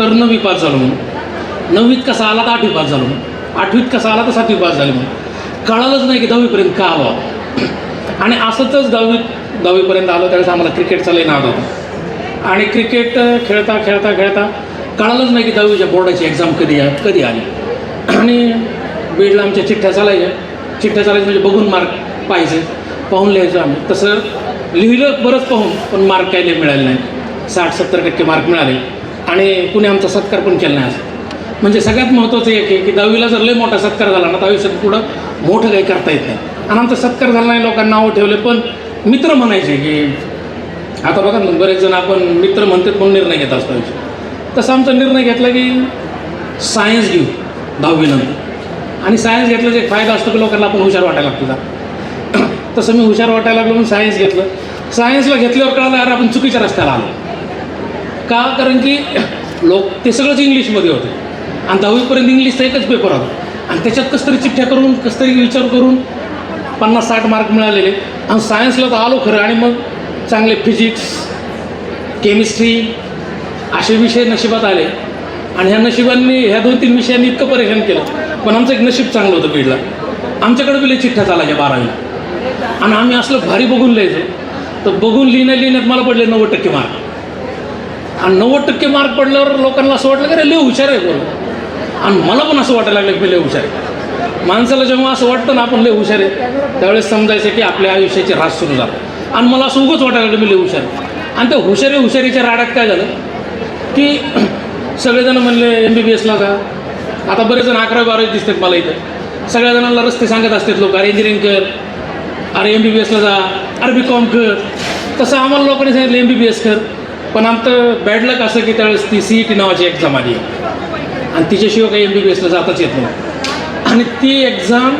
तर नववी पास झालो म्हणून. नववीत कसा आला तर आठवी पास झालो म्हणून. आठवीत कसा आला तर सातवी पास झाली म्हणून. कळालंच नाही की दहावीपर्यंत का आलो आणि असंच दहावीत दहावीपर्यंत आलो त्यावेळेस आम्हाला क्रिकेटचा लई नाद होता. आणि क्रिकेट खेळता खेळता खेळता कळालंच नाही की दहावीच्या बोर्डाची एक्झाम कधी आहे कधी आली. आणि बीडला आमच्या चिठ्ठ्या चालायच्या. चिठ्ठ्या चालायच्या म्हणजे बघून मार्क पाहिजे पाहून लिहायचो आम्ही. तसं लिहिलं बरंच पाहून पण मार्क काही लई मिळाले नाही साठ सत्तर टक्के मार्क मिळाले. आणि कुणी आमचा सत्कार पण केला नाही असं. म्हणजे सगळ्यात महत्त्वाचं एक आहे की दहावीला जर लय मोठा सत्कार झाला ना तर आयुष्यात पुढं मोठं काही करता येत नाही. आणि आमचा सत्कार झाला नाही लोकांना नावं ठेवले पण मित्र म्हणायचे की आता बघा ना बरेच जण आपण मित्र म्हणतात म्हणून निर्णय घेत असतो आयुष्यात. तसा आमचा निर्णय घेतला की सायन्स घेऊ दहावीनंतर आणि सायन्स घेतल्याचा एक फायदा असतो की लोकांना आपण हुशार वाटायला लागतो जरा. तसं मी हुशार वाटायला लागलो म्हणून सायन्स घेतलं. सायन्सला घेतल्यावर कळालं अरे आपण चुकीच्या रस्त्याला आलो. का? कारण की लोक ते सगळंच इंग्लिशमध्ये होते. आणि दहावीपर्यंत इंग्लिशचा एकच पेपर होता. आणि त्याच्यात कसं तरी चिठ्ठ्या करून कसं तरी विचार करून पन्नास साठ मार्क मिळालेले. आणि सायन्सला तर आलो खरं. आणि मग चांगले फिजिक्स केमिस्ट्री असे विषय नशिबात आले. आणि ह्या नशिबांनी ह्या दोन तीन विषयांनी इतकं परेशान केलं. पण आमचं एक नशीब चांगलं होतं बीडला आमच्याकडे बिले लई चिठ्ठ्या चालायच्या बारावीला. आणि आम्ही असलं भारी बघून लिहायचो. तर बघून लिहिण्या लिहिण्यात मला पडले नव्वद टक्के मार्क आणि नव्वद टक्के मार्क पडल्यावर लोकांना असं वाटलं की अरे लय हुशार आहे बोल आणि मला पण असं वाटायला लागलं की लय हुशार आहे. माणसाला जेव्हा असं वाटतं ना आपण लय हुशार आहे त्यावेळेस समजायचं की आपल्या आयुष्याचे रास सुरू झाला. आणि मला असं उगंच वाटायला लागलं मी लय हुशार आणि त्या हुशारी हुशारीच्या राडात काय झालं? की सगळेजण म्हणले एम बी बी एसला जा आता बरेच जण अकरावी बारावी दिसतात मला इथं. सगळ्या जणांना रस्ते सांगत असतात लोक अरे इंजिनिअरिंग कर. अरे एम बी बी एसला जा. अरे बी कॉम कर. तसं आम्हाला लोकांनी सांगितलं एम बी बी एस कर. पण आमचं बॅड लक असं की त्यावेळेस ती सी ई टी नावाची एक्झाम आली. आणि तिच्याशिवाय काही एम बी बी एसला जाताच येत नाही आणि ती एक्झाम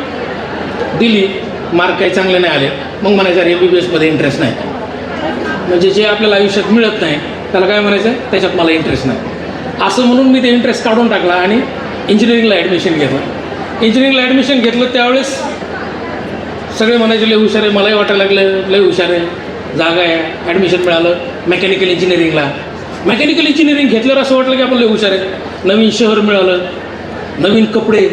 दिली मार्क काही चांगले नाही आले. मग म्हणायचं अरे एम बी बी एसमध्ये इंटरेस्ट नाही. म्हणजे जे आपल्याला आयुष्यात मिळत नाही त्याला काय म्हणायचं? आहे त्याच्यात मला इंटरेस्ट नाही. असं म्हणून मी ते इंटरेस्ट काढून टाकला आणि इंजिनिअरिंगला ॲडमिशन घेतलं. इंजिनिअरिंगला ॲडमिशन घेतलं त्यावेळेस सगळे म्हणायचे लय हुशार आहे मलाही वाटायला लागलं लय हुशार आहे. जागा आहे ॲडमिशन मिळालं मेकॅनिकल इंजिनिअरिंगला मेकॅनिकल इंजिनिअरिंग घेतल्यावर असं वाटलं की आपण लय हुशार आहे नवीन शहर मिळालं नवीन कपडे.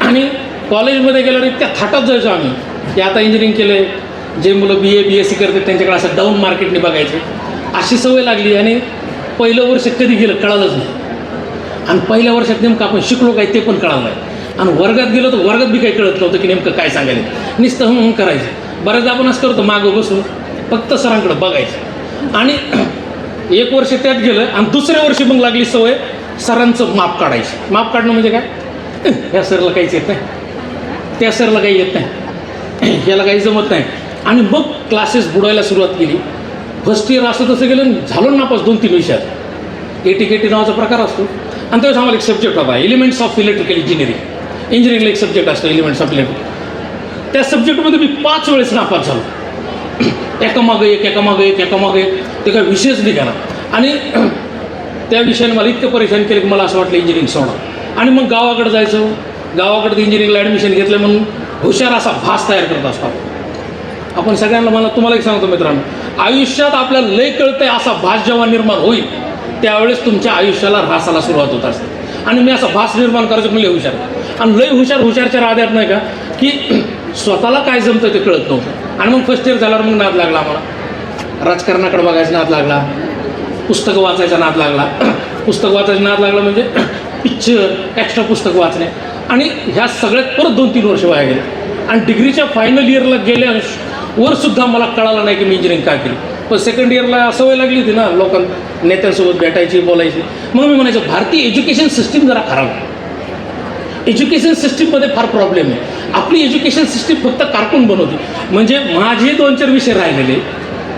आणि कॉलेजमध्ये गेल्यावर इतक्या थाटात जायचो आम्ही. की आता इंजिनिअरिंग केलं जे मुलं बी ए बी एस सी करतात त्यांच्याकडे असं डाऊन मार्केटने बघायचे. अशी सवय लागली आणि पहिलं वर्ष कधी गेलं कळालंच नाही. आणि पहिल्या वर्षात नेमकं आपण शिकलो काय ते पण कळालं नाही. आणि वर्गात गेलो तर वर्गात बी काही कळत नव्हतं की नेमकं काय सांगायला नुसतं हं हं करायचं. बऱ्याचदा आपण असं करतो मागं बसून. फक्त सरांकडं बघायचं. आणि एक वर्ष त्यात गेलं आणि दुसऱ्या वर्षी मग लागली सवय सरांचं माप काढायचं. माप काढणं म्हणजे काय? ह्या सरला काहीच येत नाही. त्या सरला काही येत नाही. ह्याला काही जमत नाही. आणि मग क्लासेस बुडायला सुरुवात केली. फर्स्ट इयर असं तसं गेलं झालो नापास दोन तीन विषयात. एटी केटी नावाचा प्रकार असतो. आणि त्यावेळेस आम्हाला एक सब्जेक्ट होता एलिमेंट्स ऑफ इलेक्ट्रिकल इंजिनिअरिंग इंजिनिअरिंगला एक सब्जेक्ट असतो एलिमेंट्स ऑफ इलेक्ट्रिक त्या सब्जेक्टमध्ये मी पाच वेळेस नापास झालो. एकामागं एक एकामागं एक एकामागं एक. ते काय विषयच निघाला आणि त्या विषयाने मला इतकं परेशान केलं की मला असं वाटलं इंजिनिअरिंग सोडा. आणि मग गावाकडे जायचं. गावाकडे इंजिनिअरिंगला ॲडमिशन घेतलं म्हणून हुशार असा भास तयार करत असतो आपण. सगळ्यांना मला तुम्हाला एक सांगतो मित्रांनो. आयुष्यात आपल्याला लय कळतंय असा भास जेव्हा निर्माण होईल त्यावेळेस तुमच्या आयुष्याला ऱ्हासाला सुरुवात होत असते. आणि मी असा भास निर्माण करायचं मी लय हुशार. आणि लय हुशार हुशारच्या राहत नाही का की स्वतःला काय जमतं ते कळत नव्हतं. आणि मग फर्स्ट इयर झाल्यावर मग नाद लागला आम्हाला. राजकारणाकडे बघायचा नाद लागला. पुस्तकं वाचायचा नाद लागला. पुस्तक वाचायचा नाद लागला म्हणजे पिक्चर एक्स्ट्रा पुस्तक वाचणे. आणि ह्या सगळ्यात परत दोन तीन वर्ष वाया गेले. आणि डिग्रीच्या फायनल इयरला गेल्या वर सुद्धा मला कळालं नाही की मी इंजिनिअरिंग काय केली. पण सेकंड इयरला सवय लागली होती ना लोकांना नेत्यांसोबत भेटायची बोलायची. मग मी म्हणायचं भारतीय एज्युकेशन सिस्टीम जरा खराब आहे. एज्युकेशन सिस्टीममध्ये फार प्रॉब्लेम आहे. आपली एज्युकेशन सिस्टीम फक्त कारकून बनवते. म्हणजे माझे दोन चार विषय राहिलेले.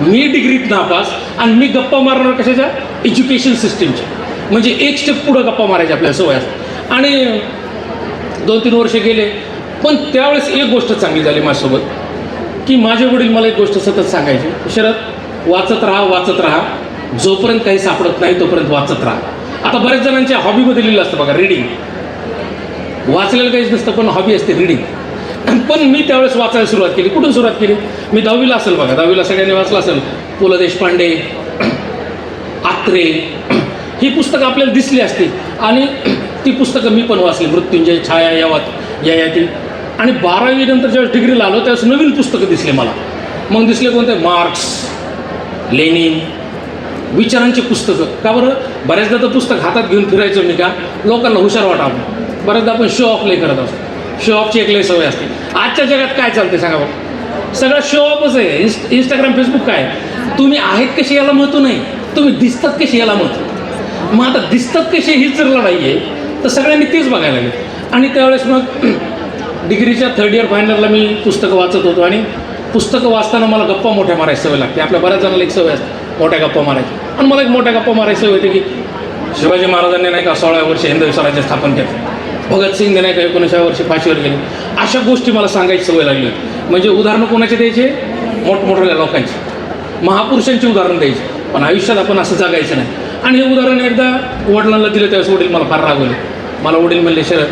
मी डिग्रीत नापास आणि मी गप्पा मारणार कशाच्या? एज्युकेशन सिस्टीमच्या. म्हणजे एक स्टेप पुढं गप्पा मारायची आपल्या सवय असतात आणि दोन तीन वर्ष गेले पण त्यावेळेस एक गोष्ट चांगली झाली माझ्यासोबत की माझे वडील मला एक गोष्ट सतत सांगायची शरद वाचत राहा वाचत राहा. जोपर्यंत काही सापडत नाही तोपर्यंत वाचत राहा. आता बऱ्याच जणांच्या हॉबीमध्ये लिहिलं असतं बघा रीडिंग वाचलेलं काहीच नसतं पण हॉबी असते रिडिंग पण मी त्यावेळेस वाचायला सुरुवात केली. कुठून सुरुवात केली? मी दहावीला असेल बघा. दहावीला सगळ्यांनी वाचलं असेल. पु ल देशपांडे आत्रे ही पुस्तकं आपल्याला दिसली असतील आणि ती पुस्तकं मी पण वाचली. मृत्युंजय छाया यावत या ती. आणि बारावीनंतर ज्यावेळेस डिग्रीला आलो त्यावेळेस नवीन पुस्तकं दिसले मला. मग दिसले कोणते? मार्क्स लेनिन विचारांची पुस्तकं. का बरं? बऱ्याचदा तर पुस्तक हातात घेऊन फिरायचं मी का? लोकांना हुशार वाटावं. बऱ्याचदा आपण शो ऑफ लय करत असतो. शो ऑफची एक लय सवय असते. आजच्या जगात काय चालते सांगा बरं. सगळं शो ऑफच आहे. इन्स्ट इंस्टाग्राम फेसबुक काय? आहे? तुम्ही आहेत कसे याला महत्त्व नाही. तुम्ही दिसतात कसे याला महत्त्व मग आता दिसतात कसे हीच जर लढाई आहे तर सगळ्यांनी तेच बघायला लागले. आणि त्यावेळेस मग डिग्रीच्या थर्ड इयर फायनलला मी पुस्तकं वाचत होतो आणि पुस्तकं वाचताना मला गप्पा मोठ्या मारायची सवय लागते. आपल्या बऱ्याच जणांना एक सवय असते मोठ्या गप्पा मारायची. आणि मला एक मोठ्या गप्पा मारायची सवय होती की शिवाजी महाराजांनी नाही का सोळाव्या वर्षी हिंदवी स्वराज्य स्थापन केलं. भगतसिंग नाही का एकोणीसाव्या वर्षी फाशीवर गेले. अशा गोष्टी मला सांगायची सवय लागली होती. म्हणजे उदाहरणं कोणाचे द्यायचे? मोठमोठ्या लोकांची महापुरुषांची उदाहरणं द्यायची. पण आयुष्यात आपण असं जगायचं नाही. आणि हे उदाहरण एकदा वडिलांना दिलं त्यावेळेस वडील मला फार रागवले. मला वडील म्हणले शरद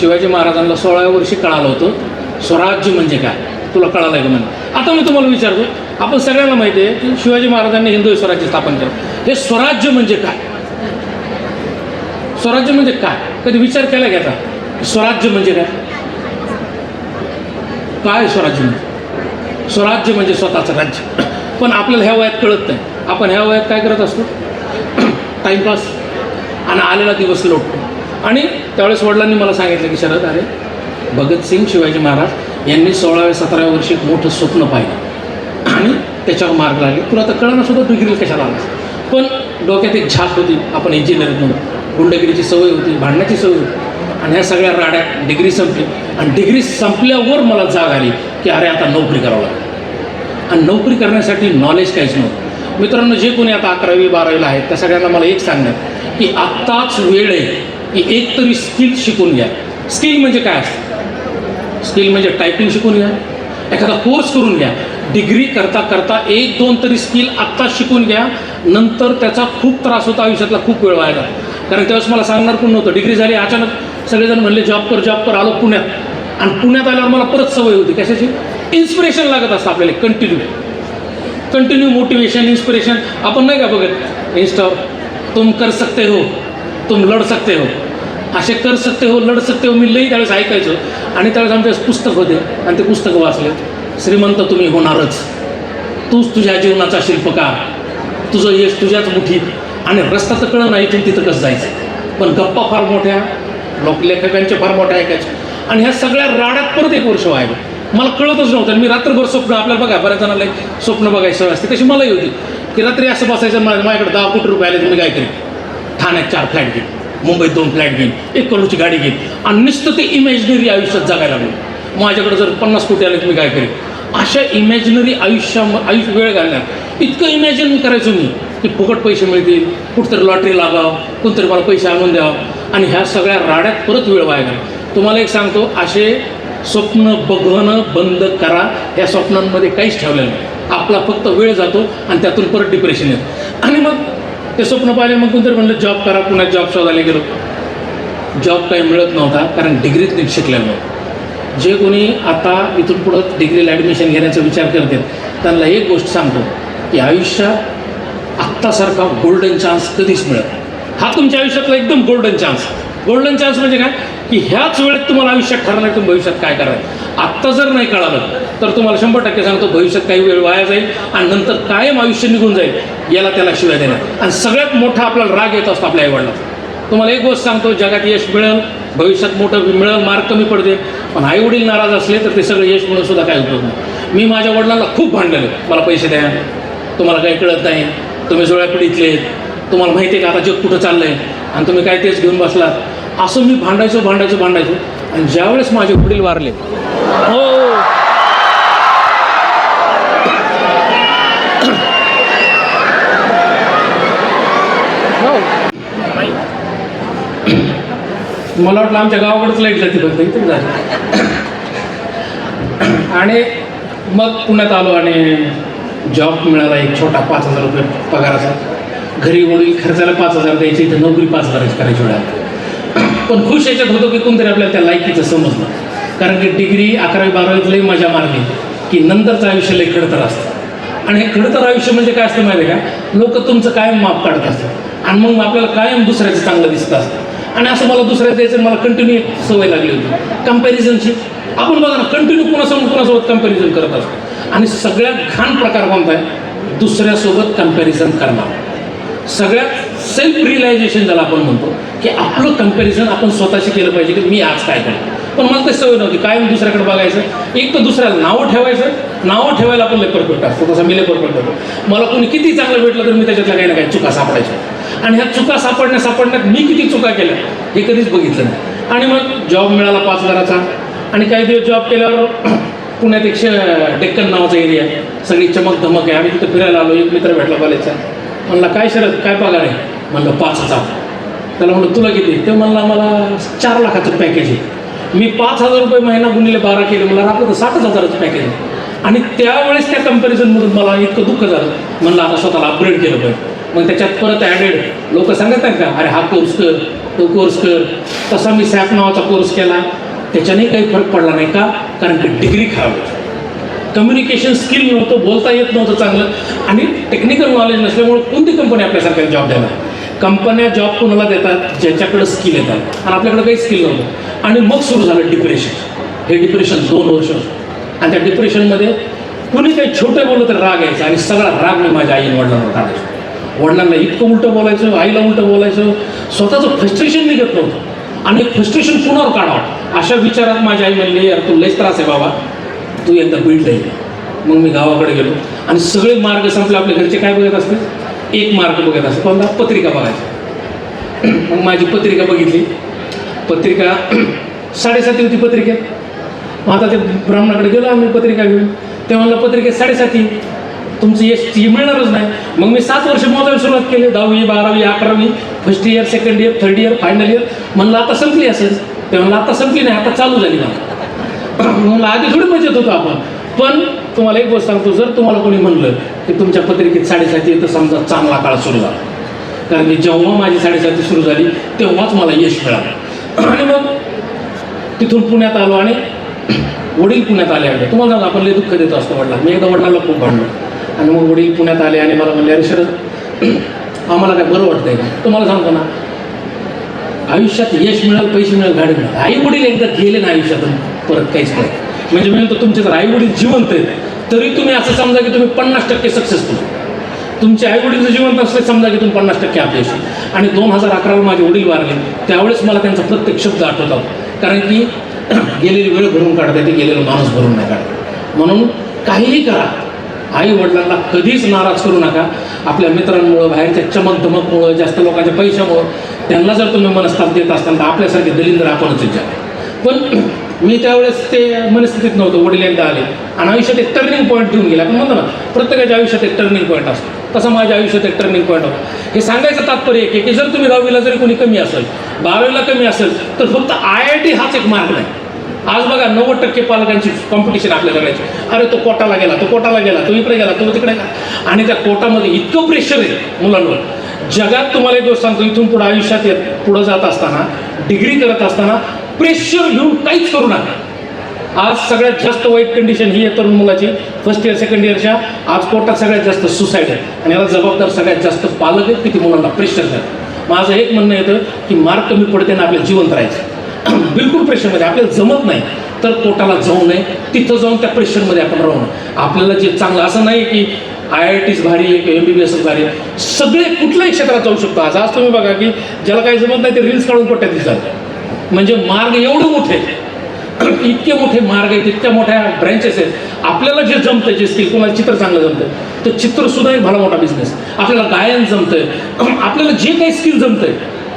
शिवाजी महाराजांना सोळाव्या वर्षी कळालं होतं. स्वराज्य म्हणजे काय? तुला कळालं आहे का म्हणे? आता मी तुम्हाला विचारतो आपण सगळ्यांना माहिती आहे की शिवाजी महाराजांनी हिंदू स्वराज्य स्थापन केलं. हे स्वराज्य म्हणजे काय? स्वराज्य म्हणजे काय? कधी विचार केला घ्यायचा स्वराज्य म्हणजे काय? काय स्वराज्य म्हणजे? स्वराज्य म्हणजे स्वतःचं राज्य. पण आपल्याला ह्या वयात कळत नाही. आपण ह्या वयात काय करत असतो? टाईमपास आणि आलेला दिवस लोटतो. आणि त्यावेळेस वडिलांनी मला सांगितलं की शरद अरे भगतसिंग शिवाजी महाराज यांनी सोळाव्या सतराव्या वर्षी एक मोठं स्वप्न पाहिलं. आणि त्याच्यावर मार्ग लागले. तुला तर कळणं सुद्धा डिग्री कशाला आला पण डोक्यात एक झाप होती आपण इंजिनियर म्हणून. गुंडगिरीची सवय होती भांडण्याची सवय होती. आणि ह्या सगळ्या राड्यात डिग्री संपली. आणि डिग्री संपल्यावर मला जाग आली की अरे आता नोकरी करावं लागेल. आणि नोकरी करण्यासाठी नॉलेज काहीच नव्हतं. मित्रांनो जे कोणी आता अकरावी बारावीला आहेत त्या सगळ्यांना मला एक सांगण्यात की आत्ताच वेळ आहे की एक तरी स्किल शिकून घ्या. स्किल म्हणजे काय असतं? स्किल म्हणजे टायपिंग शिकून घ्या. एखादा कोर्स करून घ्या. डिग्री करता करता एक दोन तरी स्किल आत्ता शिकून घ्या. नंतर त्याचा खूप त्रास होता आयुष्यातला खूप वेळ व्हायला कारण त्यावेळेस मला सांगणार पण नव्हतं डिग्री झाली अचानक सगळेजण म्हणले जॉब कर जॉब कर आलो पुण्यात. आणि पुण्यात आल्यावर मला परत सवय होती कशाची? इन्स्पिरेशन लागत असतं आपल्याला कंटिन्यू कंटिन्यू मोटिवेशन इन्स्पिरेशन आपण नाही का बघत इंस्टावर तुम कर सकते हो तुम लढ सकते हो. असे कर सकते हो लढ सकते हो मी लई त्यावेळेस ऐकायचो. आणि त्यावेळेस आमचे पुस्तक होते आणि ते पुस्तकं वाचले. श्रीमंत तुम्ही होणारच. तूच तुझ्या जीवनाचा शिल्पकार. तुझं यश तुझ्याच मुठीत आणि रस्ता तर कळं नाही इथून तिथं कसं जायचं. पण गप्पा फार मोठ्या लोक लेखकांच्या फार मोठ्या ऐकायच्या आणि ह्या सगळ्या राडात परत एक वर्ष व्हायला. मला कळतच नव्हतं. आणि मी रात्रभर स्वप्न आपल्याला बघा बऱ्याच जणांना एक स्वप्न बघायची सवय असते. तशी मलाही होती. की रात्री असं बसायचं मला माझ्याकडे दहा कोटी रुपये आले तुम्ही काय करेन? ठाण्यात चार फ्लॅट घेईन. मुंबईत दोन फ्लॅट घेईन. एक करोडची गाडी घेईन. आणि नुसतं ते इमॅजिनरी आयुष्यात जगायला लागलो. माझ्याकडे जर पन्नास कोटी आले तुम्ही काय करेन? अशा इमॅजिनरी आयुष्या आयुष्य वेळ घालण्यात. इतकं इमॅजिन करायचो मी की फुकट पैसे मिळतील कुठंतरी लॉटरी लागावं कोणतरी मला पैसे आणून द्यावं. आणि ह्या सगळ्या राड्यात परत वेळ वाया घाल तुम्हाला एक सांगतो असे स्वप्न बघणं बंद करा. या स्वप्नांमध्ये काहीच ठेवलेलं नाही. आपला फक्त वेळ जातो आणि त्यातून परत डिप्रेशन येतं. आणि मग ते स्वप्न पाहिले मग कोणतरी म्हणलं जॉब करा पुन्हा जॉब शोधायला गेलो. जॉब काही मिळत नव्हता कारण डिग्रीत नीट शिकलेलं नव्हतं. जे कोणी आता इथून पुढं डिग्रीला ॲडमिशन घेण्याचा विचार करते त्यांना एक गोष्ट सांगतो की आयुष्यात आत्तासारखा गोल्डन चान्स कधीच मिळत हा तुमच्या आयुष्यातला एकदम गोल्डन चान्स गोल्डन चान्स म्हणजे काय? की ह्याच वेळेत तुम्हाला आयुष्यात ठरणार तुम्ही भविष्यात काय करायचं आत्ता जर नाही कळालं तर तुम्हाला शंभर टक्के सांगतो भविष्यात काही वेळ वाया जाईल आणि नंतर कायम आयुष्य निघून जाईल याला त्याला शिवाय देणार. आणि सगळ्यात मोठा आपल्याला राग येत असतो आपल्या आईवडिलाचा. तुम्हाला एक गोष्ट सांगतो जगात यश मिळेल भविष्यात मोठं मिळेल मार्क कमी पडते पण आई वडील नाराज असले तर ते सगळं यश मिळून सुद्धा काय उपयोग नाही. मी माझ्या वडिलांना खूप भांडलेलं मला पैसे द्या. तुम्हाला काही कळत नाही. तुम्ही जुळ्या पिढीतले तुम्हाला माहिती आहे का आता जग कुठं चाललं आहे आणि तुम्ही काय तेच घेऊन बसलात? असं मी भांडायचो भांडायचो भांडायचो. आणि ज्यावेळेस माझे वडील वारले हो हो. मला वाटलं आमच्या गावाकडेच लाइट जाते फक्त इथून झाली. आणि मग पुण्यात आलो आणि जॉब मिळाला एक छोटा पाच हजार रुपये पगाराचा. घरी वडील खर्चाला पाच हजार द्यायचे इथे नोकरी पाच हजाराची करायची वेळा पण खुश याच्यात होतो की कोणतरी आपल्याला त्या लायकीचं समजलं. कारण की डिग्री अकरावी बारावीत लई मजा मारली. की नंतरचं आयुष्य लई खडतर असतं. आणि हे खडतर आयुष्य म्हणजे काय असतं माहिती आहे का? लोक तुमचं कायम माप काढत असतात. आणि मग आपल्याला कायम दुसऱ्याचं चांगलं दिसत असतं. आणि असं मला दुसऱ्या द्यायचं मला कंटिन्यू सवय लागली होती. कम्पॅरिझनची आपण बघा ना कंटिन्यू कुणासोबत कुणासोबत कंपॅरिझन करत असतो? आणि सगळ्यात घाण प्रकार कोणता आहे? दुसऱ्यासोबत कंपॅरिझन करणार. सगळ्यात सेल्फ रिअलायझेशन ज्याला आपण म्हणतो की आपलं कंपॅरिझन आपण स्वतःशी केलं पाहिजे की मी आज काय करतो पण मला ते सवय नव्हती. कायम दुसऱ्याकडे बघायचं? एक तर दुसऱ्याला नावं ठेवायचं. नावं ठेवायला आपण लेपर असतो. तसं मी लय होतो. मला कोणी किती चांगलं भेटलं तर मी त्याच्यातल्या काही ना काही चुका सापडायच्या. आणि ह्या चुका सापडण्या सापडण्यात मी किती चुका केल्या हे कधीच बघितलं नाही. आणि मग जॉब मिळाला पाच हजाराचा. आणि काही दिवस जॉब केल्यावर पुण्यात एकशे डेक्कन नावाचा एरिया आहे. सगळी चमक धमक आहे. आम्ही तिथं फिरायला आलो. एक मित्र भेटला कॉलेजचा म्हणला काय शरद? काय पगार आहे? म्हणलं पाच हजार. त्याला म्हणलं तुला किती? ते म्हणला मला चार लाखाचं पॅकेज आहे. मी पाच हजार रुपये महिना गुणिले बारा केले. मला आपलं तर साठच हजाराचं पॅकेज आहे. आणि त्यावेळेस त्या कम्पॅरिझनमधून मला इतकं दुःख झालं. म्हणलं आता स्वतःला अपग्रेड केलं पाहिजे. मग त्याच्यात परत ॲडेड लोक सांगत आहेत का अरे हा कोर्स कर तो कोर्स कर. तसा मी सॅप नावाचा कोर्स केला. त्याच्याने काही फरक पडला नाही का? कारण की डिग्री खराब कम्युनिकेशन स्किल नव्हतं बोलता येत नव्हतं चांगलं. आणि टेक्निकल नॉलेज नसल्यामुळे कोणती कंपनी आपल्यासारख्या जॉब द्यायला कंपन्या जॉब कोणाला देतात? ज्याच्याकडे स्किल येतात. आणि आपल्याकडे काही स्किल नव्हतं. आणि मग सुरू झालं डिप्रेशन हे डिप्रेशन दोन वर्ष आणि त्या डिप्रेशनमध्ये कुणी काही छोटे बोललं तर राग यायचा. आणि सगळा राग मी माझ्या आईन वडिलांवर काढायचो. वडिलांना इतकं उलटं बोलायचं आईला उलटं बोलायचं. स्वतःचं फ्रस्ट्रेशन निघत नव्हतं. आणि फ्रस्ट्रेशन कुणावर काढावं? अशा विचारात माझी आई म्हणली यार तू लयच त्रास आहे बाबा. तू एकदा बीडला ये. मग मी गावाकडे गेलो. आणि सगळे मार्ग संपले. आपल्या घरचे काय बघत असते एक मार्ग बघत असते कोणता? पत्रिका बघायची. मग माझी पत्रिका बघितली. पत्रिका साडेसाती होती पत्रिकेत. मग आता ते ब्राह्मणाकडे गेलो आम्ही पत्रिका घेऊन. ते म्हणलं पत्रिकेत साडेसाती. तुमचं यश ती मिळणारच नाही. मग मी सात वर्ष मोजायला सुरुवात केली. दहावी बारावी अकरावी first year second year third year final year म्हणलं आता संपली असेल. ते म्हणलं आता संपली नाही आता चालू झाली मला. म्हणलं आधी थोडी मजेत होतो आपण. पण तुम्हाला एक गोष्ट सांगतो जर तुम्हाला कोणी म्हणलं की तुमच्या पत्रिकेत साडेसाती तर समजा चांगला काळ सुरू झाला. कारण की जेव्हा माझी साडेसाती सुरू झाली तेव्हाच मला यश मिळालं. आणि मग तिथून पुण्यात आलो आणि वडील पुण्यात आले आणि तुम्हाला आपण लय दुःख देतो असतो वडिला मी एकदा वडिलांना खूप भांडलो. आणि मग वडील पुण्यात आले आणि मला म्हणले अरे शरद आम्हाला काय बरं वाटतंय का? तुम्हाला सांगतो ना आयुष्यात यश मिळाल पैसे मिळाल गाडी मिळाल. आई वडील एकदा गेले ना आयुष्यातून परत काहीच नाही. म्हणजे मी म्हणतो तुमचे जर आई वडील जिवंत आहेत तरी तुम्ही असं समजा की तुम्ही पन्नास टक्के सक्सेसफुल तुमचे आई वडील जिवंत असले समजा की तुम्ही पन्नास टक्के अपयशी आणि दोन हजार अकराला माझे वडील वारले त्यावेळेस मला त्यांचा प्रत्येक शब्द आठवतात कारण की गेलेली वेळ भरून काढता येते गेलेला माणूस भरून नाही काढत. म्हणून काहीही करा. आई वडिलांना कधीच नाराज करू नका. आपल्या मित्रांमुळं बाहेरच्या चमक धमकमुळं जास्त लोकांच्या पैशामुळं त्यांना जर तुम्ही मनस्ताप देत असाल तर आपल्यासारखे दलिंद्र आपणच विचार पण मी त्यावेळेस ते मनस्थितीत नव्हतं वडील एकदा आले. आणि आयुष्यात एक टर्निंग पॉईंट घेऊन गेला. आपण म्हणतो ना प्रत्येकाच्या आयुष्यात एक टर्निंग पॉईंट असतो. तसं माझ्या आयुष्यात एक टर्निंग पॉईंट होता. हे सांगायचं तात्पर्य एक आहे की जर तुम्ही दहावीला जरी कोणी कमी असेल बारावीला कमी असेल तर फक्त आय आय टी हाच एक मार्ग नाही. आज बघा नव्वद टक्के पालकांची कॉम्पिटिशन आपल्या करायची अरे तो कोटाला गेला तो कोटाला गेला तो इकडे गेला तो तिकडे गेला. आणि त्या कोटामध्ये इतकं प्रेशर आहे मुलांवर. जगात तुम्हाला एक गोष्ट सांगतो इथून पुढे आयुष्यात येत पुढं जात असताना डिग्री करत असताना प्रेशर घेऊन काहीच करू नका. आज सगळ्यात जास्त वाईट कंडिशन ही आहे तरुण मुलाची. फर्स्ट इयर सेकंड इयरच्या आज कोर्टात सगळ्यात जास्त सुसाईड आहे. आणि याला जबाबदार सगळ्यात जास्त पालक आहेत की ती मुलांना प्रेशर देतात. माझं एक म्हणणं येतं की मार्क कमी पडते ना आपल्याला जिवंत राहायचं. बिलकुल प्रेशरमध्ये आपल्याला जमत नाही. तर कोटाला जाऊ नये. तिथं जाऊन त्या प्रेशरमध्ये आपण राहू नये. आपल्याला जे चांगलं असं नाही की आय आय टीच भारी आहे किंवा एम बी बी एस भारी. आहे सगळे कुठल्याही क्षेत्रात जाऊ शकतो. आज आज तुम्ही बघा की ज्याला काही जमत नाही ते रील्स काढून पट्ट्यात दिसतात म्हणजे मार्ग एवढे मोठे इतके मोठे मार्ग आहेत इतक्या मोठ्या ब्रँचेस आहेत. आपल्याला जे जमतं जे स्किल कोणाला चित्र चांगलं जमतं तर चित्रसुद्धा एक भला मोठा बिझनेस आपल्याला गायन जमतं आपल्याला जे काही स्किल जमतंय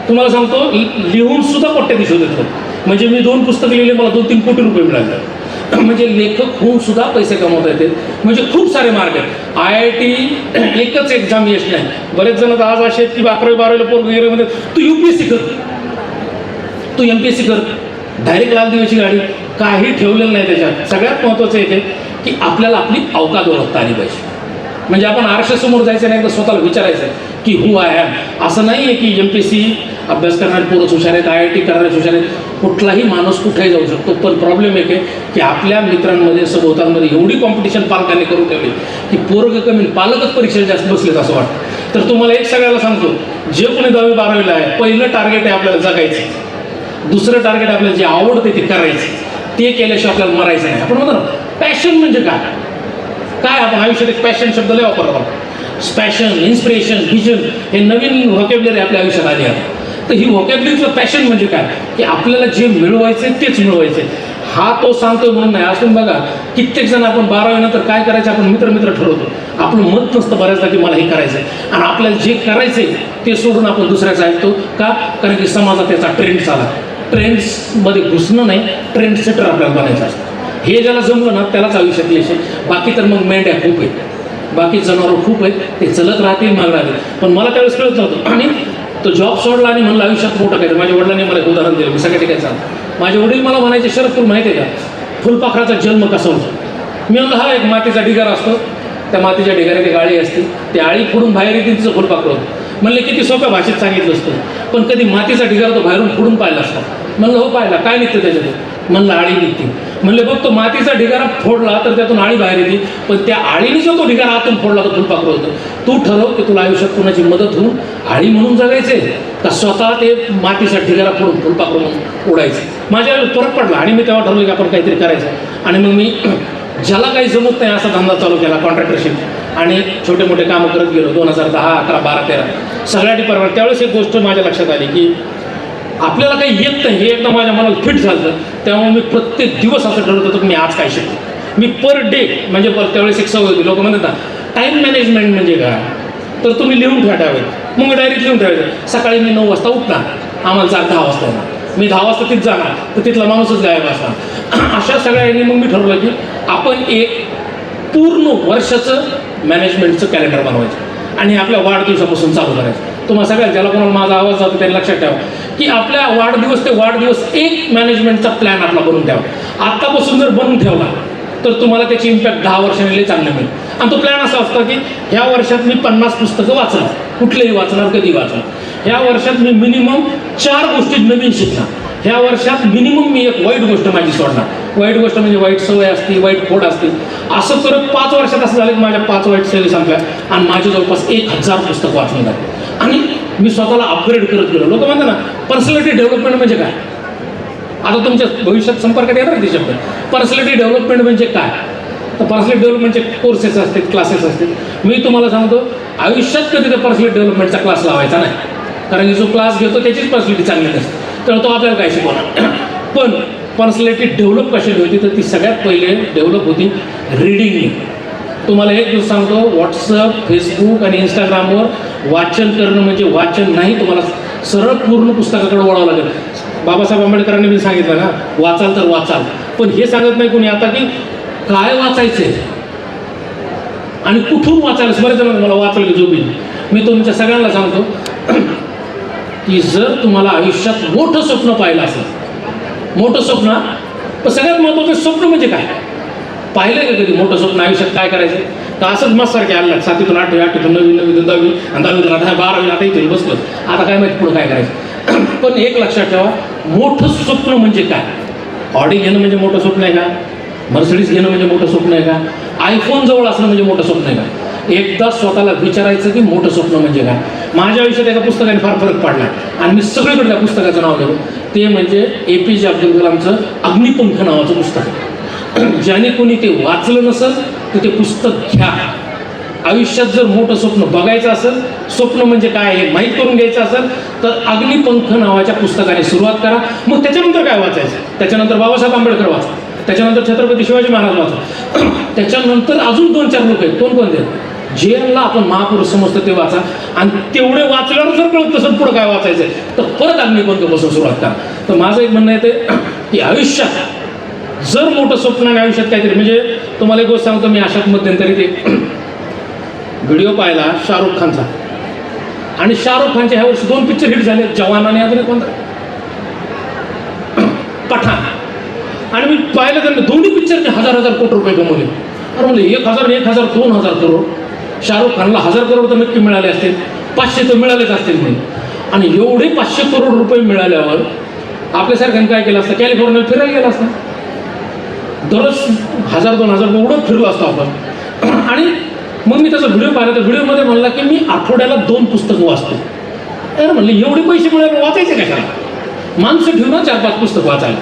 तुम्हाला सांगतो लि- लिहून सुद्धा कोट्याधीश दिसून येतो म्हणजे मी दोन पुस्तकं लिहिले मला दोन तीन कोटी रुपये मिळाले. म्हणजे लेखक होऊन सुद्धा पैसे कमवता येते. म्हणजे खूप सारे मार्ग आहेत. आय आय टी एकच एक्झाम यश नाही. बरेच जण तर आज असे आहेत की अकरावी बारावीला पोर वगैरे मध्ये तू यू पी एस सी कर. तू एम पी एस सी कर. डायरेक्ट लाल दिवशी गाडी. काही ठेवलेलं नाही त्याच्यात. सगळ्यात महत्त्वाचं एक आहे की आपल्याला आपली अवकात ओळखता आली पाहिजे. म्हणजे आपण आरक्षासमोर जायचं नाही तर स्वतःला विचारायचं की हु आय ॲम असं नाही आहे की एम पी सी अभ्यास करणारे पोरच हुशार आहेत आय आय टी करणारे हुशार आहेत कुठलाही माणूस कुठेही जाऊ शकतो. पण प्रॉब्लेम एक आहे की आपल्या मित्रांमध्ये सभोवतांमध्ये एवढी कॉम्पिटिशन पालकांनी करून ठेवली की पोरग कमी पालकच परीक्षेला जास्त बसलेत असं वाटतं. तर तुम्हाला एक सगळ्याला सांगतो जे कोणी दहावी बारावीला आहे पहिलं टार्गेट आहे आपल्याला जगायचं. दुसरं टार्गेट आपल्याला जे आवडते ते करायचं. ते केल्याशिवाय आपल्याला मरायचं नाही. आपण म्हणतो ना पॅशन म्हणजे काय? काय आपण आयुष्यात एक पॅशन शब्द लय वापरतो? पॅशन इन्स्पिरेशन व्हिजन हे नवीन व्हॉकेबलरी आपल्या आयुष्यात आली आहे. तर ही व्हॉकॅबलरीचं पॅशन म्हणजे काय? की आपल्याला जे मिळवायचं तेच मिळवायचे हा तो सांगतोय म्हणून नाही. असून बघा कित्येक जण आपण बारावीनंतर काय करायचं? आपण मित्र मित्र ठरवतो. आपलं मत नसतं बऱ्याचदा की मला हे करायचं आहे आणि आपल्याला जे करायचं आहे ते सोडून आपण दुसऱ्याचं ऐकतो. का? कारण की समाजात त्याचा ट्रेंड चाला ट्रेंड्समध्ये घुसणं नाही. ट्रेंड सेटर आपल्याला बनायचं असतं. हे ज्याला जमलं ना त्यालाच आयुष्यात यश आहे. बाकी तर मग मेंढ्या खूप आहेत. बाकी जनावरं खूप आहेत. ते चलत राहतील माग राहतील. पण मला त्यावेळेस कळत नव्हतं. आणि तो जॉब सोडला आणि म्हणलं आयुष्यात मोठं काय माझ्या वडिलांनी मला एक उदाहरण दिलं. मी सगळ्या ठिकाणी सांग माझे वडील मला म्हणायचे शरद तुला माहिती आहे का? फुलपाखराचा जन्म कसा होतो? मी म्हणलं हा एक मातीचा ढिगारा असतो. त्या मातीच्या ढिगाऱ्यात एक आळी असते. ती आळी फोडून बाहेर येते तिचं फुलपाखर होतं. म्हणले किती सोप्या भाषेत सांगितलं असतं. पण कधी मातीचा ढिगारा तो बाहेरून फोडून पाहिला असता. म्हणलं हो पाहिला. काय निघतं त्याच्यातून? म्हणलं आळी निघते. म्हणले बघ तो मातीचा ढिगारा फोडला तर त्यातून आळी बाहेर येते. पण त्या आळीने जो तो ढिगारा आतून फोडला तो फुलपाखर होतं. तू ठरव की तुला आयुष्यात कोणाची मदत होऊन आळी म्हणून जगायचे का स्वतः ते मातीचा ढिगारा फोडून फुलपाखरं म्हणून उडायचे माझ्या फरक पडला आणि मी तेव्हा ठरवलं की आपण काहीतरी करायचं. आणि मग मी ज्याला काही जमत नाही असा धंदा चालू केला कॉन्ट्रॅक्टरशिप. आणि छोटे मोठे कामं करत गेलो दोन हजार दहा अकरा बारा तेरा. सगळ्या डिपार्टमेंट त्यावेळेस एक गोष्ट माझ्या लक्षात आली की आपल्याला काही येत नाही. हे एकदा माझ्या मनाला फिट झालं त्यामुळे मी प्रत्येक दिवस असं ठरवत होतो की मी आज काय शिकतो मी पर डे म्हणजे पर त्यावेळेस एक सवय होती. लोक म्हणतात ना टाईम मॅनेजमेंट म्हणजे काय? तर तुम्ही लिहून ठेवावे मग डायरेक्ट लिहून ठेवायचं. सकाळी मी नऊ वाजता उठणार. आम्हाला चार दहा वाजता येणार. मी दहा वाजता तिथं जाणार. तर तिथला माणूसच गायब असणार. अशा सगळ्यांनी मग मी ठरवलं की आपण एक पूर्ण वर्षाचं मॅनेजमेंटचं कॅलेंडर बनवायचं. आणि आपल्या वाढदिवसापासून चालू करायचं. तुम्हाला सगळ्यात ज्याला कोणाला माझा आवाज जातो त्यांनी लक्षात ठेवा. की आपल्या वाढदिवस ते वाढदिवस एक मॅनेजमेंटचा प्लॅन आपला बनवून ठेवा आत्तापासून जर बनवून ठेवला तर तुम्हाला त्याची इम्पॅक्ट दहा वर्षांनी लई चांगलं मिळेल. आणि तो प्लॅन असा असतो की ह्या वर्षात मी पन्नास पुस्तकं वाचणार. कुठलेही वाचणार कधी वाचणार. ह्या वर्षात मी मिनिमम चार गोष्टी नवीन शिकणार. ह्या वर्षात मिनिमम मी एक वाईट गोष्ट माझी सोडणार. वाईट गोष्ट म्हणजे वाईट सवय असते वाईट खोड असते. असं करत पाच वर्षात असं झालं की माझ्या पाच वाईट सवयी संपल्या आणि माझी जवळपास एक हजार पुस्तक वाचून झाले. आणि मी स्वतःला अपग्रेड करत गेलो. लोक म्हणतात ना पर्सनॅलिटी डेव्हलपमेंट म्हणजे काय? आता तुमच्या भविष्यात संपर्कात येणार ते शब्द? पर्सनॅलिटी डेव्हलपमेंट म्हणजे काय? तर पर्सनॅलिटी डेव्हलपमेंटचे कोर्सेस असतील क्लासेस असतील. मी तुम्हाला सांगतो आयुष्यात कधी तर पर्सनल डेव्हलपमेंटचा क्लास लावायचा नाही. कारण की जो क्लास घेतो त्याचीच पर्सनॅलिटी चांगली नसते. तर तो आपल्याला काय शिकवणार? पण पर्सनॅलिटी डेव्हलप कशी होती तर ती सगळ्यात पहिले डेव्हलप होती रिडिंगनी तुम्हाला एक दिवस सांगतो व्हॉट्सअप फेसबुक आणि इंस्टाग्रामवर वाचन करणं म्हणजे वाचन नाही तुम्हाला सरळ पूर्ण पुस्तकाकडे वळावं लागेल. बाबासाहेब आंबेडकरांनी मी सांगितलं ना वाचाल तर वाचाल. पण हे सांगत नाही कोणी आता की काय वाचायचे? आणि कुठून वाचायला बरेच जण मला वाचलं की झोपीन मी तुमच्या सगळ्यांना सांगतो. की जर तुम्हाला आयुष्यात मोठं स्वप्न पाहिलं असेल मोठं स्वप्न तर सगळ्यात महत्त्वाचं स्वप्न म्हणजे काय? पाहिलं का कधी मोठं स्वप्न? आयुष्यात काय करायचं? तर असंच मस्त सारखे आलं सातवीतून आठवी आठवीतून नवी नवीतून दहावी आणि दहावीतून आता बारावी आता इथे बसलं आता काय माहिती पुढं काय करायचं? पण एक लक्षात ठेवा मोठं स्वप्न म्हणजे काय? ऑडी घेणं म्हणजे मोठं स्वप्न आहे का? मर्सडीज घेणं म्हणजे मोठं स्वप्न आहे का? आयफोन जवळ असणं म्हणजे मोठं स्वप्न आहे का? एकदा स्वतःला विचारायचं की मोठं स्वप्न म्हणजे काय? माझ्या आयुष्यात एका पुस्तकाने फार फरक पडला. आणि मी सगळीकडे त्या पुस्तकाचं नाव घेतो ते म्हणजे ए पी जे अब्दुल कलामचं अग्निपंख नावाचं पुस्तक आहे. ज्याने कोणी ते वाचलं नसेल तर ते पुस्तक घ्या. आयुष्यात जर मोठं स्वप्न बघायचं असेल स्वप्न म्हणजे काय हे माहीत करून घ्यायचं असेल तर अग्निपंख नावाच्या पुस्तकाने सुरुवात करा. मग त्याच्यानंतर काय वाचायचं? त्याच्यानंतर बाबासाहेब आंबेडकर वाचा त्याच्यानंतर छत्रपती शिवाजी महाराज वाचा त्याच्यानंतर अजून दोन चार लोक आहेत. कोण कोणते आहेत? जेला आपण महापुरुष समजतो ते वाचा. आणि तेवढे वाचल्यावर जर कळत तसं पुढं काय वाचायचं तर परत अग्निपंख बसून सुरुवात करा. तर माझं एक म्हणणं येते की आयुष्यात जर मोठं स्वप्न आणि आयुष्यात काहीतरी म्हणजे तुम्हाला एक गोष्ट सांगतो मी अशात मध्यंतरी ते व्हिडिओ पाहिला शाहरुख खानचा. आणि शाहरुख खानचे ह्या वर्षी दोन पिक्चर हिट झाले जवान आणि अजून एक कोणता? पठाण. आणि मी पाहिलं त्यांना दोन्ही पिक्चरने हजार हजार कोटी रुपये कमवले. अरे म्हणजे एक हजार एक हजार दोन हजार करोड. शाहरुख खानला हजार करोड तर नक्की मिळाले असतील. पाचशे तर मिळालेच असतील नाही आणि एवढे पाचशे करोड रुपये मिळाल्यावर आपल्यासारख्यानं काय केलं असतं? कॅलिफोर्नियात फिरायला गेलं असतं. दररोज हजार दोन हजार एवढं फिरलो असतो आपण. आणि मग मी त्याचा व्हिडिओ पाहिला तर व्हिडिओमध्ये म्हणला की मी आठवड्याला दोन पुस्तकं वाचतो. अरे म्हणलं एवढे पैसे मिळाले वाचायचे कशाला? माणसं ठेवून चार पाच पुस्तक वाचायला.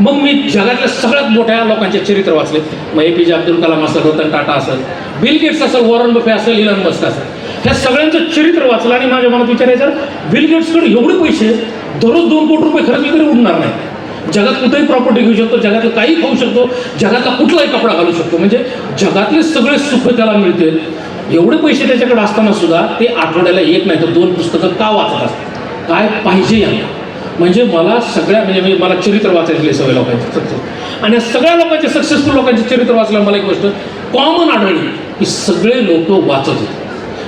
मग मी जगातल्या सगळ्यात मोठ्या लोकांचे चरित्र वाचले. मग ए पी जे अब्दुल कलाम असेल रतन टाटा असेल बिल गेट्स असेल वॉरन बफे असेल इलन मस्क असेल. ह्या सगळ्यांचं चरित्र वाचलं आणि माझ्या मनात विचारायचं बिल गेट्सकडे एवढे पैसे दररोज दोन कोटी रुपये खर्च तरी उडणार नाही. जगात कुठेही प्रॉपर्टी घेऊ शकतो जगातलं काही खाऊ शकतो जगातला कुठलाही कपडा घालू शकतो. म्हणजे जगातले सगळे सुख त्याला मिळते. एवढे पैसे त्याच्याकडे असताना सुद्धा ते आठवड्याला एक नाही तर दोन पुस्तकं का वाचत असतात? काय पाहिजे यांना? म्हणजे मला सगळ्या म्हणजे म्हणजे मला चरित्र वाचायचे सगळ्या लोकांचे. सक्सेस आणि सगळ्या लोकांचे सक्सेसफुल लोकांचे चरित्र वाचलं मला एक गोष्ट कॉमन आढळली की सगळे लोक वाचत होते.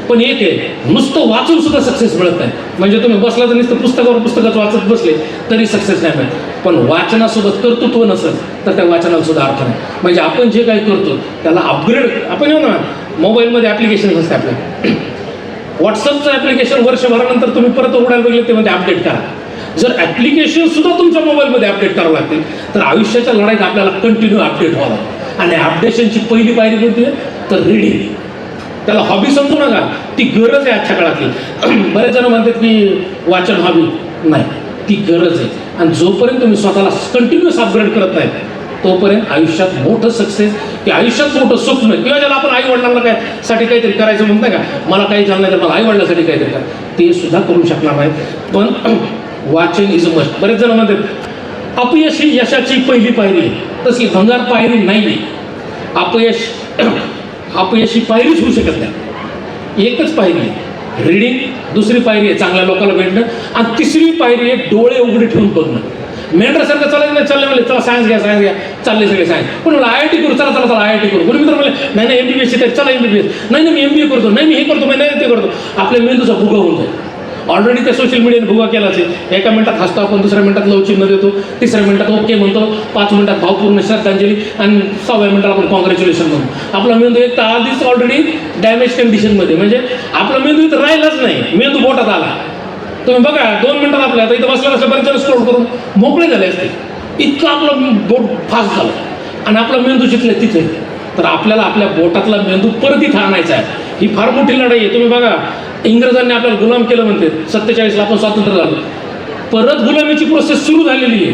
पण एक आहे नुसतं वाचून सुद्धा सक्सेस मिळत नाही. म्हणजे तुम्ही बसला तर नुसतं पुस्तकावर पुस्तकात वाचत बसले तरी सक्सेस नाही मिळत. पण वाचनासोबत कर्तृत्व नसेल तर त्या वाचनाला सुद्धा अर्थ नाही. म्हणजे आपण जे काही करतो त्याला अपग्रेड आपण येऊ ना मोबाईलमध्ये ॲप्लिकेशन असते आपल्या. व्हॉट्सअपचं ॲप्लिकेशन वर्षभरानंतर तुम्ही परत उघडायला बघितलं ते म्हणजे अपडेट करा. जर ॲप्लिकेशन सुद्धा तुमच्या मोबाईलमध्ये अपडेट करावं लागतील तर आयुष्याच्या लढाईत आपल्याला कंटिन्यू अपडेट व्हावं लागतं आणि अपडेशनची पहिली पायरी कोणती आहे? तर रीडिंग त्याला हॉबी समजू नका. ती गरज आहे आजच्या काळातली. बरेच जण म्हणतात की वाचन हॉबी नाही. ती गरज आहे. आणि जोपर्यंत तुम्ही स्वतःला कंटिन्युअस अपग्रेड करत नाही तोपर्यंत आयुष्यात मोठं सक्सेस की आयुष्यात मोठं स्वप्न किंवा ज्याला आपण आई वडिलांना काय साठी काहीतरी करायचं म्हणतं का? मला काही झालं नाही तर मला आई वडिलांसाठी काहीतरी करा. ते सुद्धा करू शकणार नाही पण वाचन इज मस्ट बरेच जण म्हणतात अपयश ही यशाची पहिली पायरी आहे. तशी भंगार पायरी नाही अपयश अपयश ही पायरीच होऊ शकत नाही. एकच पायरी आहे. रीडिंग दुसरी पायरी आहे चांगल्या लोकांना भेटणं आणि तिसरी पायरी आहे डोळे उघडे ठेवून बघणं. मेंढरासारखं चालायचं नाही चालले म्हणले चला सायन्स घ्या सायन्स घ्या. चालले सगळे सायन्स पण मला आय आय टी करू चला चला चला आय आय टी करू. कोणी मित्र म्हणले नाही नाही एम बी बी एस चला एम बी बी एस नाही नाही मी एम बी ए करतो नाही मी हे करतो मी नाही ते करतो. आपल्या मेंदूचा भुगा होऊन जाईल ऑलरेडी ते सोशल मीडियाने भुगा केलाच आहे एका मिनिटात हसतो आपण दुसऱ्या मिनिटात लवचिन्ह देतो तिसऱ्या मिनिटात ओके म्हणतो पाच मिनिटात भावपूर्ण श्रद्धांजली आणि सहाव्या मिनिटात आपण कॉंग्रॅच्युलेशन म्हणतो आपला मेंदू एक तर आधीच ऑलरेडी डॅमेज कंडिशनमध्ये म्हणजे आपला मेंदू इथं राहिलाच नाही. मेंदू बोटात आला. तुम्ही बघा दोन मिनिटात आपल्या आता इथं बसल्या बसल्या बरेच स्क्रोल करून मोकळे झाले असते. इतकं आपलं बोट फास्ट झालं. आणि आपला मेंदू जिथले तिथे. तर आपल्याला आपल्या बोटातला मेंदू परत इथं आणायचा आहे. ही फार मोठी लढाई आहे. तुम्ही बघा इंग्रजांनी आपल्याला गुलाम केलं म्हणते. सत्तेचाळीसला आपण स्वातंत्र्य झालं. परत गुलामीची प्रोसेस सुरू झालेली आहे.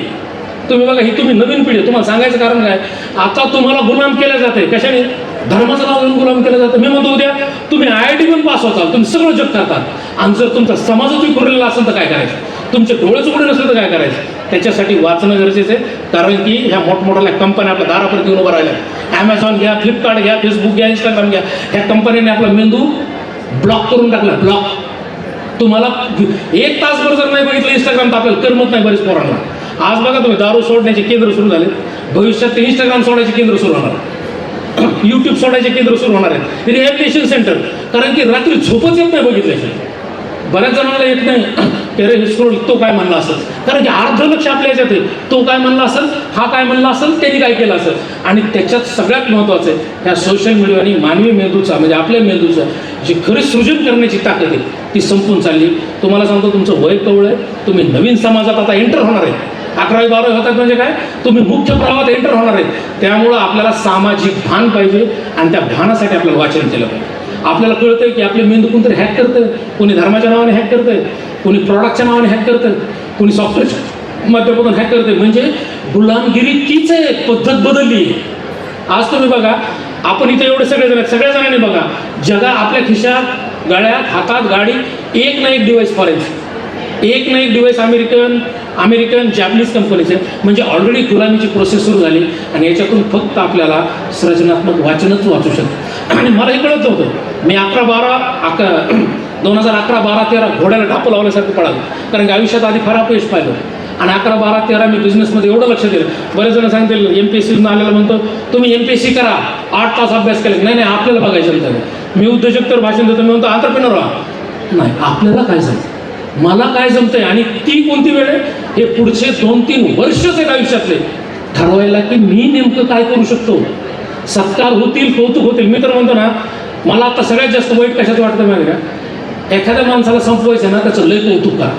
तुम्ही बघा ही तुम्ही नवीन पिढी आहे. तुम्हाला सांगायचं कारण काय? आता तुम्हाला गुलाम केलं जाते कशाने? धर्माचं नाव घेऊन गुलाम केलं जातं मी म्हणतो उद्या तुम्ही आय आय टी पण पास होताल. तुम्ही सगळं जग करतात आणि जर तुमचा समाजच विखुरलेला असेल तर काय करायचं? तुमचे डोळेच उघडे नसले तर काय करायचं? त्याच्यासाठी वाचणं गरजेचं आहे. कारण की ह्या मोठमोठ्या कंपन्या आपल्या दारापर्यंत येऊन उभं राहिल्या ॲमेझॉन घ्या फ्लिपकार्ट घ्या फेसबुक घ्या इंस्टाग्राम घ्या. ह्या कंपन्यांनी आपला मेंदू ब्लॉक करून टाकला ब्लॉक. तुम्हाला एक तासभर जर नाही बघितलं इंस्टाग्राम तर आपल्याला करमत नाही बरेच पोरांना. आज बघा तुम्ही दारू सोडण्याचे केंद्र सुरू झाले. भविष्यात ते इंस्टाग्राम सोडायचे केंद्र सुरू होणार. यूट्यूब सोडायचे केंद्र सुरू होणार आहेत. रिहॅबिलिटेशन सेंटर कारण की रात्री झोपच येत नाही बघितल्याशिवाय. बऱ्याच जणांना येत नाही. अरे हे स्क्रोल तो काय म्हणला असेल? कारण की अर्ध लक्ष आपल्या याच्यात आहे. तो काय म्हणला असेल? हा काय म्हणला असेल? त्यांनी काय केलं असेल? आणि त्याच्यात सगळ्यात महत्त्वाचं आहे ह्या सोशल मीडियाने मानवी मेंदूचा म्हणजे आपल्या मेंदूचा जी खरी सृजन करण्याची ताकद आहे ती संपून चालली. तुम्हाला सांगतो तुमचं वय कवळ आहे. तुम्ही नवीन समाजात आता एंटर होणार आहे. अकरावी बारावी होतात म्हणजे काय? तुम्ही मुख्य प्रवाहात एंटर होणार आहे. त्यामुळं आपल्याला सामाजिक भान पाहिजे आणि त्या भानासाठी आपल्याला वाचन केलं पाहिजे. आपल्याला कळतंय की आपले मेंदू कोणतरी हॅक करतं कोणी धर्माच्या नावाने हॅक करतंय. कोणी प्रॉडक्टच्या नावाने हॅक करतं कोणी सॉफ्टवेअरच्या माध्यमातून हॅक करतंय. म्हणजे गुलामगिरी तीच आहे पद्धत बदलली आहे. आज तुम्ही बघा आपण इथे एवढे सगळेजण सगळ्या जणांनी बघा जगा आपल्या खिशात गळ्यात हातात गाडी एक ना एक डिवाईस फॉरेन एक ना एक डिवाईस अमेरिकन अमेरिकन जॅपनीज कंपनीचे म्हणजे ऑलरेडी गुलामीची प्रोसेस सुरू झाली. आणि याच्यातून फक्त आपल्याला सृजनात्मक वाचनच वाचू शकतं. आणि मला हे कळत नव्हतं. मी अकरा बारा अकरा दोन हजार अकरा बारा तेरा घोड्याला ढापं लावल्यासारखं पळालं. कारण की आयुष्यात आधी फार अपयश पाहिलं. आणि अकरा बारा तेरा मी बिझनेसमध्ये एवढं लक्ष दिलं. बरेच जण सांगतील एम पी एस सीतून आलेलं म्हणतो तुम्ही एम पी एस सी करा. आठ तास अभ्यास केला. नाही नाही आपल्याला बघायचं त्याला मी उद्योजक तर भाषण देतो मी म्हणतो आंतरप्रिनर व्हा. नाही आपल्याला काय जमतं? मला काय जमतंय? आणि ती कोणती वेळ आहे? हे पुढचे दोन तीन वर्षच आहेत आयुष्यातले. ठरवायला की मी नेमकं काय करू शकतो? सत्कार होतील कौतुक होतील. मी तर म्हणतो ना मला आता सगळ्यात जास्त वाईट कशात वाटतं माहिती का? एखाद्या माणसाला संपवायचं ना त्याचं लय कौतुक करा.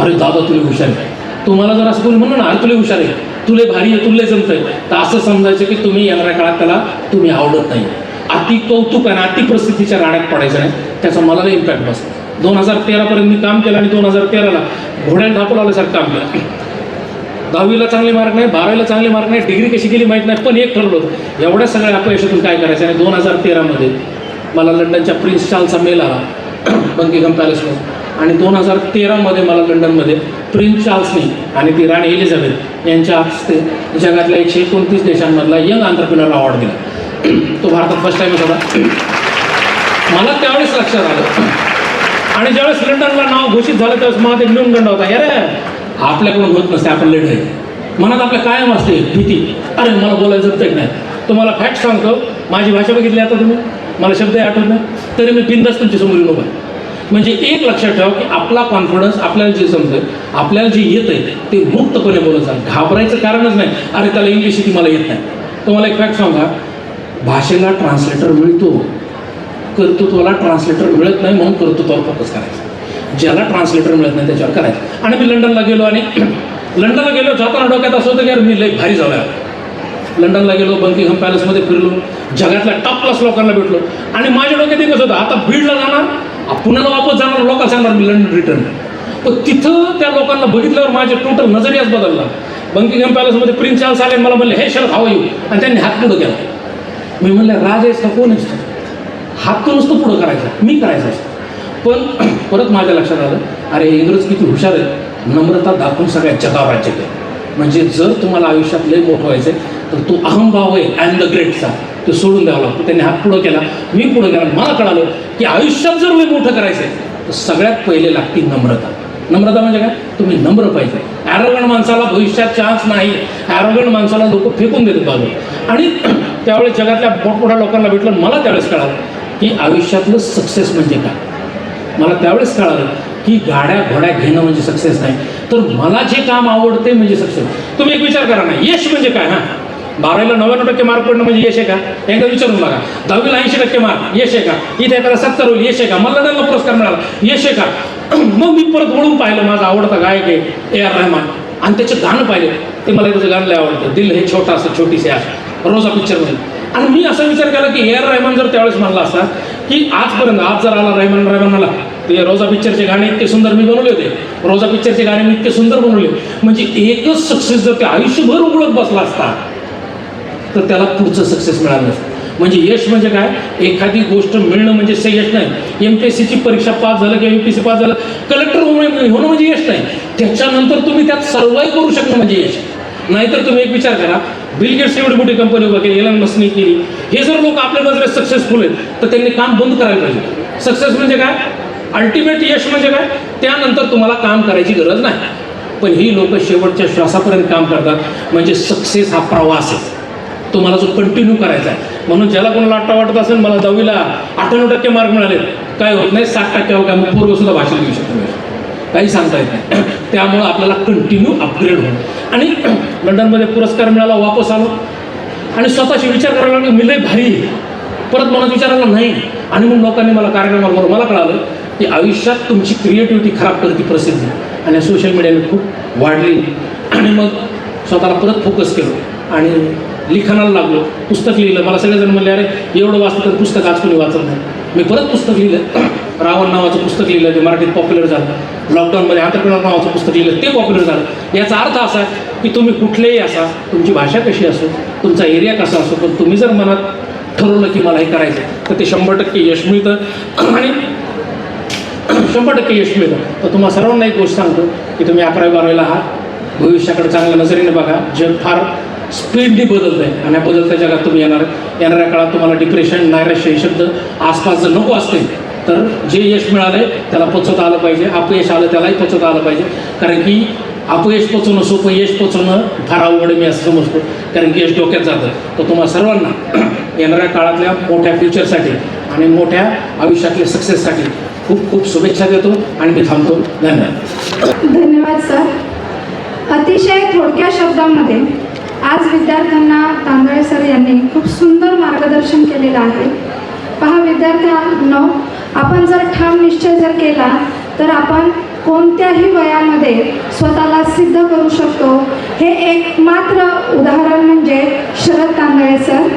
अरे दादा तुला हुशार आहे. तुम्हाला जर असं कोणी म्हणून ना अरे तुला हुशार आहे. तुले भारी आहे तुला जमतंय. तर असं समजायचं की तुम्ही येणाऱ्या काळात त्याला तुम्ही आवडत नाही. अति कौतुक आणि अति प्रसिद्धीच्या राड्यात पडायचं नाही. त्याचा मला इम्पॅक्ट बसतो. दोन हजार तेरापर्यंत मी काम केलं आणि दोन हजार तेराला घोड्याला ढापून आल्यासारखं काम केलं. दहावीला चांगले मार्क नाही बारावीला चांगले मार्क नाही डिग्री कशी केली माहीत नाही पण एक ठरवलं होतं. एवढ्या सगळ्या अपयशातून काय करायचं? आणि दोन हजार तेरामध्ये मला लंडनच्या प्रिन्स चार्ल्सचा मेल आला बंकिंगम पॅलेसमध्ये आणि दोन हजार तेरामध्ये मला लंडनमध्ये प्रिन्स चार्ल्सनी आणि ती राणी एलिझाबेथ यांच्या हस्ते जगातल्या एकशे एकोणतीस देशांमधला यंग आंतरप्रिनर अवॉर्ड दिला. तो भारतात फर्स्ट टाईमच होता मला त्यावेळेस लक्षात आलं. आणि ज्यावेळेस लंडनला नाव घोषित झालं त्यावेळेस मला ते मिळून गंड होता. यार आपल्याकडून होत नसते आपण लेट आहे. मनात आपल्या कायम असते भीती. अरे मला बोलायचं जमतं नाही? तुम्हाला फॅक्ट सांगतो. माझी भाषा बघितली आता तुम्ही? मला शब्द आठवत नाही. तरी मी बिंदास तुमच्यासमोर येऊन उभा आहे. म्हणजे एक लक्षात ठेवा की आपला कॉन्फिडन्स आपल्याला जे समजतं आपल्याला जे येतं आहे ते मुक्तपणे बोलत जा घाबरायचं कारणच नाही. अरे त्याला इंग्लिश येते मला येत नाही. तुम्हाला एक फॅक्ट सांगा भाषेला ट्रान्सलेटर मिळतो. कर्तृत्वाला ट्रान्सलेटर मिळत नाही म्हणून कर्तृत्वावर फोकस करायचं. ज्याला ट्रान्सलेटर मिळत नाही त्याच्यावर करायचं. आणि मी लंडनला गेलो आणि लंडनला गेलो जाताना डोक्यात असं होतं की यार मी लई भारी झालो लंडनला गेलो बंकिंगहम पॅलेसमध्ये फिरलो जगातल्या टॉप क्लास लोकांना भेटलो. आणि माझ्या डोक्यात एकच होतं आता बीडला जाणार पुण्याला वापस जाणार लोकांना सांगणार मी लंडन रिटर्न पण तिथं त्या लोकांना बघितल्यावर माझे टोटल नजरियाच बदलला. बंकिंगहम पॅलेसमध्ये प्रिन्स चार्ल्स आले मला म्हणले हे शरद हवा येऊ आणि त्यांनी हात पुढं केला. मी म्हणलं राज आहेस का कोण आहेस हात तो नुसतं पुढं करायचा. मी करायचं असतं. पण परत माझ्या लक्षात आलं अरे इंग्रज किती हुशार आहे. नम्रता दाखवून सगळ्या जगावर राज्य केलं म्हणजे जर तुम्हाला आयुष्यात लय मोठं व्हायचं आहे तर तो अहमभाव आहे आय एम द ग्रेटचा तो सोडून द्यावा लागतो. त्यांनी हात पुढं केला मी पुढं केला. मला कळालं की आयुष्यात जर लय मोठं करायचं आहे तर सगळ्यात पहिले लागते नम्रता. नम्रता म्हणजे काय? तुम्ही नम्र पाहिजे. ॲरोगण माणसाला भविष्यात चान्स नाही. ॲरोगण माणसाला लोक फेकून देतात बाजू आणि त्यावेळेस जगातल्या मोठमोठ्या लोकांना भेटलं मला त्यावेळेस कळालं की आयुष्यातलं सक्सेस म्हणजे काय? मला त्यावेळेस कळालं की गाड्या घोड्या घेणं म्हणजे सक्सेस नाही. तर मला जे काम आवडते म्हणजे सक्सेस तुम्ही एक विचार करा ना यश म्हणजे काय हां? बारावीला नव्याण्णव टक्के मार्क पडणं म्हणजे यश आहे का? एकदा विचारून बघा. दहावीला ऐंशी टक्के मार्क यश आहे का? इथे एखादा सत्तर होईल यश आहे का? मला त्यांना पुरस्कार मिळाला यश आहे का? मग मी परत वळून पाहिलं माझा आवडता गायक आहे ए आर रहमान. आणि त्याचे गाणं पाहिले. ते मला त्याचं गाणं लय आवडतं. दिल हे छोटा असं छोटीसे आशा. रोजा पिक्चरमध्ये आणि मी असा विचार केला की ए आर रहमान जर त्यावेळेस म्हणला असता की आजपर्यंत आज जर आला रहमान रहमान आला ते रोजा पिक्चरचे गाणे इतके सुंदर मी बनवले होते. रोजा पिक्चरचे गाणे मी इतके सुंदर बनवले. म्हणजे एकच सक्सेस जर ते आयुष्यभर उघडत बसला असता तर त्याला पुढचं सक्सेस मिळालं नसतं. म्हणजे यश म्हणजे काय? एखादी गोष्ट मिळणं म्हणजे से यश नाही. एम पी एस सीची परीक्षा पास झालं किंवा एम पी सी पास झालं कलेक्टर होणं होणं म्हणजे यश नाही. त्याच्यानंतर तुम्ही त्यात सर्वाईव्ह करू शकता म्हणजे यश. नाहीतर तुम्ही एक विचार करा बिल गेट्स एवढी मोठी कंपनी उभा केली एलन मस्कनी केली हे जर लोक आपल्या नजरेत सक्सेसफुल आहेत तर त्यांनी काम बंद करायला पाहिजे. सक्सेस म्हणजे काय? अल्टिमेट यश म्हणजे काय? त्यानंतर तुम्हाला काम करायची गरज नाही. पण ही लोक शेवटच्या श्वासापर्यंत काम करतात. म्हणजे सक्सेस हा प्रवास आहे. तुम्हाला जो कंटिन्यू करायचा आहे. म्हणून ज्याला कोणाला आट्टा वाटत असेल मला दहावीला अठ्ठ्याण्णव टक्के मार्क मिळाले काय होत नाही साठ टक्के काय मग पूर्वसुद्धा भाषण देऊ शकतो काही सांगता येत नाही. त्यामुळं आपल्याला कंटिन्यू अपग्रेड होणं. आणि लंडनमध्ये पुरस्कार मिळाला वापस आलो. आणि स्वतःशी विचार करायला लागलो मी लय भारी परत मनात विचारायला नाही. आणि मग लोकांनी मला कार्यक्रमाबरोबर मला कळालं की आयुष्यात तुमची क्रिएटिव्हिटी खराब करते प्रसिद्धी आणि सोशल मीडियाने खूप वाढली. आणि मग स्वतःला परत फोकस केलं. आणि लिखाणाला लागलो. पुस्तक लिहिलं. मला सगळेजण म्हणले अरे एवढं वाचलं तर पुस्तक आज कोणी वाचत नाही. मी परत पुस्तक लिहिलं. रावण नावाचं पुस्तक लिहिलं ते मराठीत पॉप्युलर झालं. लॉकडाऊनमध्ये आंतरप्रिनर नावाचं पुस्तक लिहिलं ते पॉप्युलर झालं. याचा अर्थ असा की तुम्ही कुठलेही असा तुमची भाषा कशी असो तुमचा एरिया कसा असो पण तुम्ही जर मनात ठरवलं की मला हे करायचं तर ते शंभर टक्के यश मिळतं. आणि शंभर टक्के यश मिळतं. तर तुम्हाला सर्वांना एक गोष्ट सांगतो की तुम्ही अकरावी बारावीला आहात. भविष्याकडे चांगल्या नजरेने बघा. जग फार स्पीडली बदलत आहे आणि या बदलत्या जगात तुम्ही येणार येणाऱ्या काळात तुम्हाला डिप्रेशन नायराश्य हे शब्द आसपास जर नको असते तर जे यश मिळालं त्याला पचवता आलं पाहिजे. अपयश आलं त्यालाही पचवता आलं पाहिजे. कारण की अपयश पचवणं सोपं यश पचवणं फार अवघड मी असं समजतो. कारण की यश डोक्यात जातं. तर तुम्हाला सर्वांना येणाऱ्या काळातल्या मोठ्या फ्युचरसाठी आणि मोठ्या आयुष्यातल्या सक्सेससाठी खूप खूप शुभेच्छा देतो आणि मी थांबतो. धन्यवाद. धन्यवाद सर. अतिशय थोडक्या शब्दामध्ये आज विद्यार्थ्यांना तांदळे सर यांनी खूप सुंदर मार्गदर्शन केलेलं आहे. पहा विद्यार्थ्यांनो आपण जर ठाम निश्चय जर केला तर आपण कोणत्याही वयामध्ये स्वतःला सिद्ध करू शकतो. हे एक मात्र उदाहरण म्हणजे शरद तांदळे सर.